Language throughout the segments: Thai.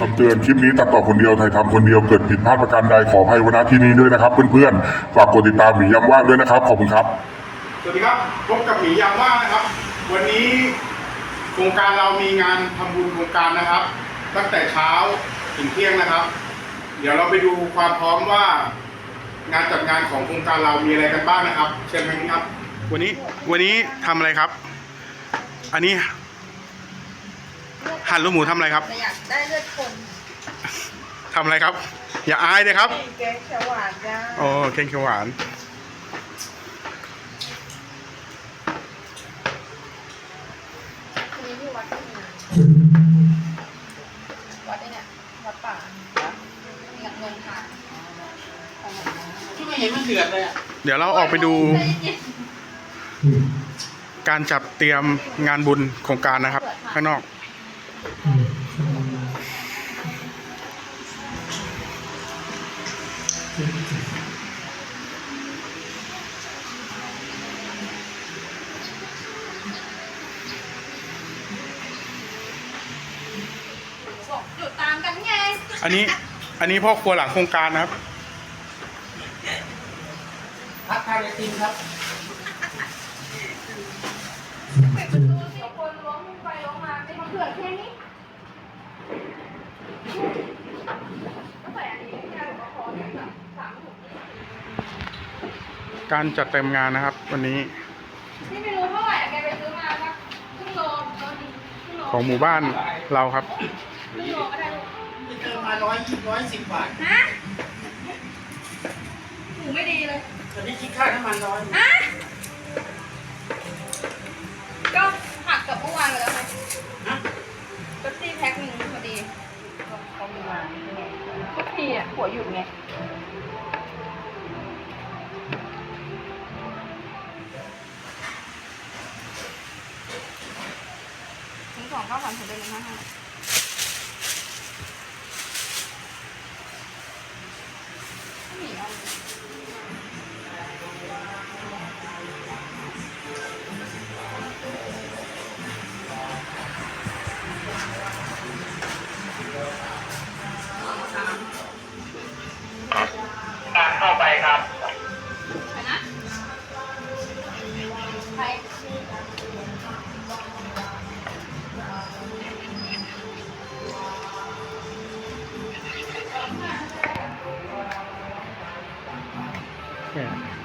คำเตือนคลิปนี้ตัดต่อคนเดียวถ่ายทำคนเดียวเกิดผิดพลาดประการใดขออภัยไว้ณที่นี้ด้วยนะครับ เพื่อนๆ ฝากกดติดตามหมียำว่างด้วยนะครับ ขอบคุณครับ สวัสดีครับพบกับหมียามว่างนะครับ วันนี้โครงการเรามีงานทำบุญโครงการนะครับ ตั้งแต่เช้าถึงเที่ยงนะครับ เดี๋ยวเราไปดูความพร้อมว่า งานจัดงานของโครงการเรามีอะไรกันบ้างนะครับ เชิญทางนี้ครับ วันนี้วันนี้ทำอะไรครับ อันนี้ หั่นลูกหมูทำอะไรครับ แต่อยากได้เลือดคนทำอะไรครับ อย่าอายเลยครับ แกงเขียวหวานจ้าโอ้เค้กเขียวหวานทีนี้ที่วัดก็มีวัดไอ้เนี่ยวัดป่ามีกับเงินค่ะที่ไม่เห็นมันเดือดเลยอะเดี๋ยวเราออกไปดู ใจเย็น การจัดเตรียมงานบุญโครงการนะครับ ข้างนอกบอก อยู่ตามกันไงอันนี้อันนี้พ่อครัวหลังโครงการนะครับ พักทานไอติมครับ มาเป็นมะเขือแค่นี้ก็ใส่อันนี้แค่หลวงพ่อเนี่ยแบบสามถุงการจัดเต็มงานนะครับ วันนี้นี่ไม่รู้เท่าไหร่อะแกไปซื้อมาสักครึ่งโลโลนึงครึ่งโลของหมู่บ้านเราครับครึ่งโลก็ได้ลูกที่เติมมาร้อยยี่ร้อยสิบบาทฮะหมูไม่ดีเลยตอนนี้คิดค่าน้ำมันร้อยฮะก็หักกับเมื่อวานไปแล้วไงนะ ก็ซี่แพ็คหนึ่งพอดีเขามีมา ทุกทีอะหัวหยุดไงถึงสองเก้าสามถึงเป็นหนึ่งห้าห้า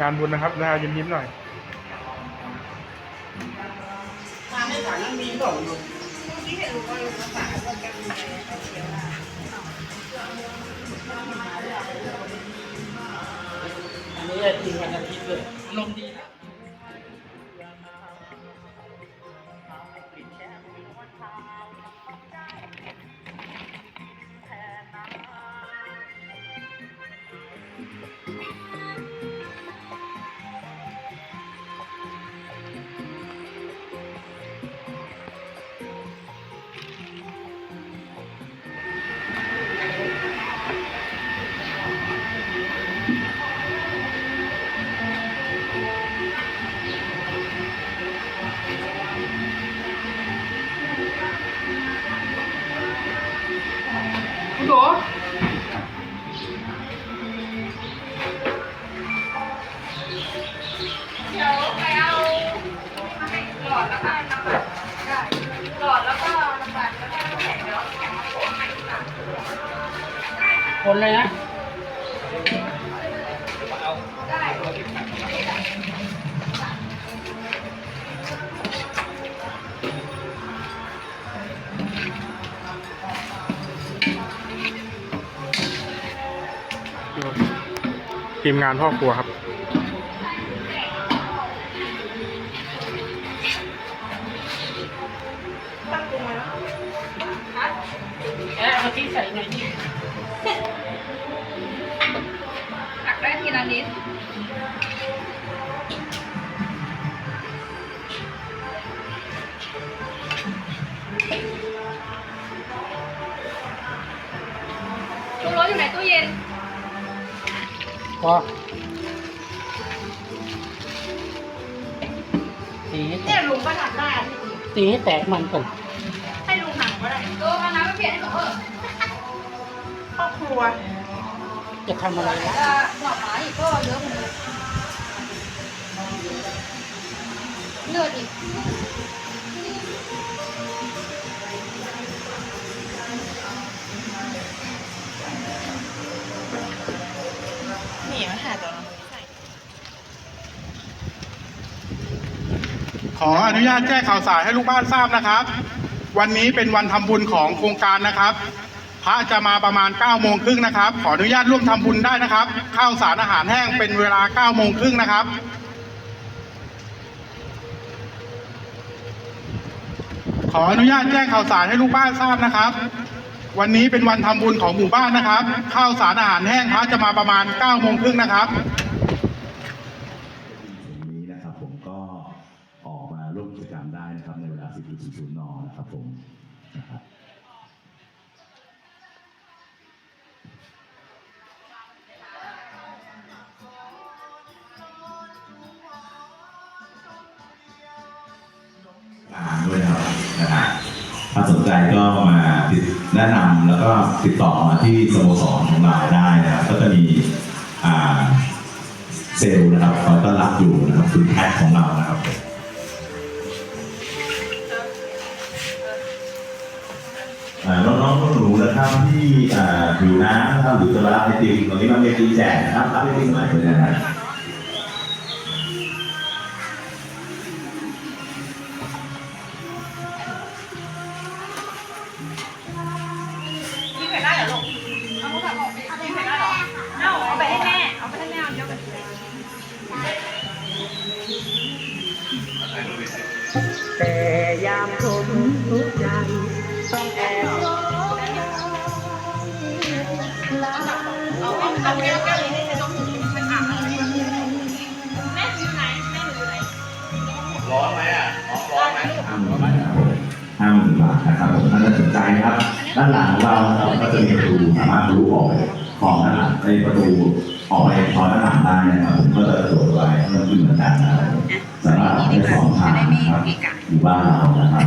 งานบุญนะครับนะยิ้มยิ้มหน่อยมาในถังนั้นมีเปล่าอยู่ที่เห็นรู้ว่ารู้ภาษาคนกันอันนี้ไอติมวันอาทิตย์เลยลมดีนะ อดแล้วก็น้ำมันได้หลอดแล้วก็น้ำมันแล้วก็น้ำแข็งเดี๋ยวแข็งมาโขกให้ดีกว่าคนเลยนะ ได้ทีมงานพ่อครัวครับ นิดชูรสอยู่ในตู้เย็น พอสีเนี่ยลุงก็ทำได้อะพี่ตีให้แตกมันก่อนให้ลุงหันก็ได้เออเอาน้ำไปเปลี่ยนให้หนูเออครอบครัว จะทำอะไรแต่ล่ะหน่อไม้อีกก็เยอะเหมือนเดิมเลือดอีกนี่มาหาตัวน้องใส่ขออนุญาตแจ้งข่าวสารให้ลูกบ้านทราบนะครับ วันนี้เป็นวันทำบุญของโครงการนะครับ พระจะมาประมาณ9ก้าโมงครึ่งนะครับ ขออนุญาตร่วมทำบุญได้นะครับ ข้าวสารอาหารแห้งเป็นเวลา9ก้าโมงครึ่งนะครับขออนุญาตแจ้งข่าวสารให้ลูกบ้านทราบนะครับ วันนี้เป็นวันทำบุญของหมู่บ้านนะครับ ข้าวสารอาหารแห้งพระจะมาประมาณ9ก้าโมงครึ่งนะครับ อาหารด้วยนะครับนะฮะถ้าสนใจก็มาติดแนะนำแล้วก็ติดต่อมาที่สโมสรของเราได้นะครับก็จะมีอ่าเซลล์นะครับคอยต้อนรับอยู่นะครับคุณแพทของเรานะครับ อ่าน้องๆหนูๆนะครับที่อ่าอยู่น้ำนะครับหรือจะรับไอติมตอนนี้มันมีตีแจกนะครับรับไอติมหน่เลยนะครับ เอาเอาเอาแก้วแก้วนี้ให้น้องหนูมันอ่างอะไรแม่อยู่ไหนแม่อยู่ไหนห้าหมื่นบาทนะครับผมห้าหมื่นบาทนะครับผมถ้าสนใจนะครับ ด้านหลังของเรานะครับก็จะมีประตูสามารถทะลุออกไปของด้านหลังในประตูออกไปทางด้านหลังได้นะครับผมก็จะสะดวกสบายเพิ่มขึ้นเหมือนกันนะครับสำหรับในสองทางนะครับอยู่บ้านเรานะครับ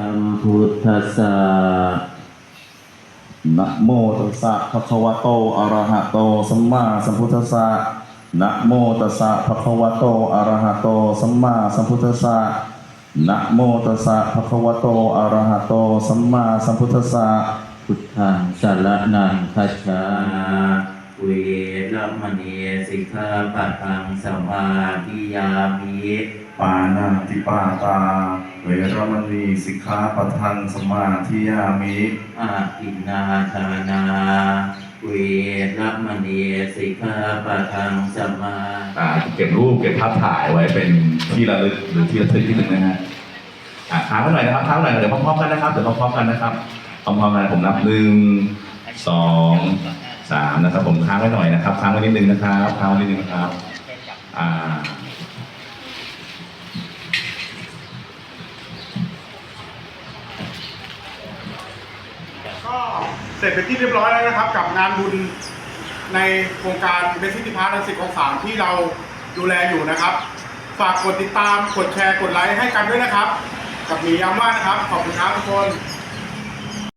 สัมพุทธัสสะนะโมตัสสะภะคะวะโตอะระหะโตสัมมาสัมพุทธัสสะนะโมตัสสะภะคะวะโตอะระหะโตสัมมาสัมพุทธัสสะนะโมตัสสะภะคะวะโตอะระหะโตสัมมาสัมพุทธัสสะพุทธังสารนังคัจฉาเวรมณีสิกขาปัทังสมาธิยามิปานาติปาตา เวรมณีสิกขาปะทังสมาธิยามิอาทินนาทานาเวรมณีสิกขาปัทังสมาอ่าเก็บรูปเก็บภาพถ่ายไว้เป็นที่ระลึกหรือที่ระทึกที่หนึ่งนะฮะอ่าค้างไว้หน่อยนะครับค้างไว้หน่อยเดี๋ยวพร้อมๆกันนะครับเดี๋ยวพร้อมๆกันนะครับพร้อมๆกันผมนับหนึ่งสองสามนะครับ ผมค้างไว้หน่อยนะครับค้างไว้นิดนึงนะครับค้างไว้นิดนึงนะครับอ่า ก็เสร็จเป็นที่เรียบร้อยแล้วนะครับ กับงานบุญในโครงการเบสิติพาร์ทสิบของสามที่เราดูแลอยู่นะครับ ฝากกดติดตามกดแชร์กดไลค์ให้กันด้วยนะครับ กับมียามว่านะครับ ขอบคุณครับทุกคน